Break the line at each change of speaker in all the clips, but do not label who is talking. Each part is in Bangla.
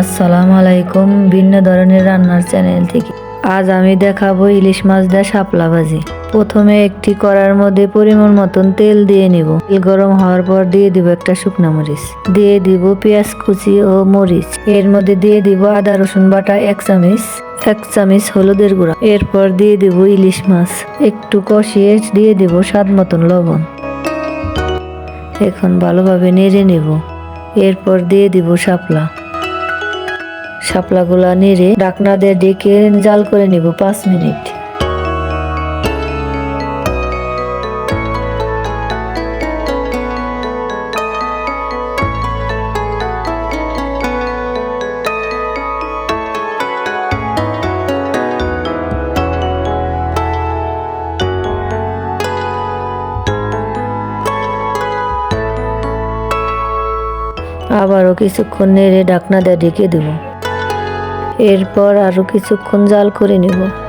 আসসালামু আলাইকুম ভিন্ন ধরনের রান্নার চ্যানেল থেকে। আজ আমি দেখাবো ইলিশ মাছ দিয়ে শাপলা ভাজি। প্রথমে একটি কড়ার মধ্যে পরিমাণ মতন তেল দিয়ে নিব। তেল গরম হওয়ার পর দিয়ে দিব একটা শুকনো মরিচ। দিয়ে দিব পেঁয়াজ কুচি ও মরিচ। এর মধ্যে দিয়ে দিব আদা, রসুন বাটা, এক চামচ। এক চামচ হলুদের গুঁড়া। এরপর দিয়ে দিব ইলিশ মাছ। একটু কষিয়ে দিয়ে দিব স্বাদ মতন লবণ। এখন ভালোভাবে নেড়ে নেব। এরপর দিয়ে দিব শাপলা। শাপলাগুলা নেড়ে ডাকনা দিয়ে ডেকে জাল করে নিব পাঁচ মিনিট। আবারও কিছুক্ষণ নেড়ে ডাকনা দিয়ে ডেকে দেব। এরপর আরও কিছুক্ষণ জাল করে নেব।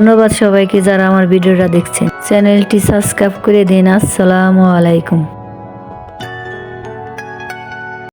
ধন্যবাদ সবাইকে যারা আমার ভিডিওটা দেখছেন। চ্যানেলটি সাবস্ক্রাইব করে দিন। আসসালামু আলাইকুম।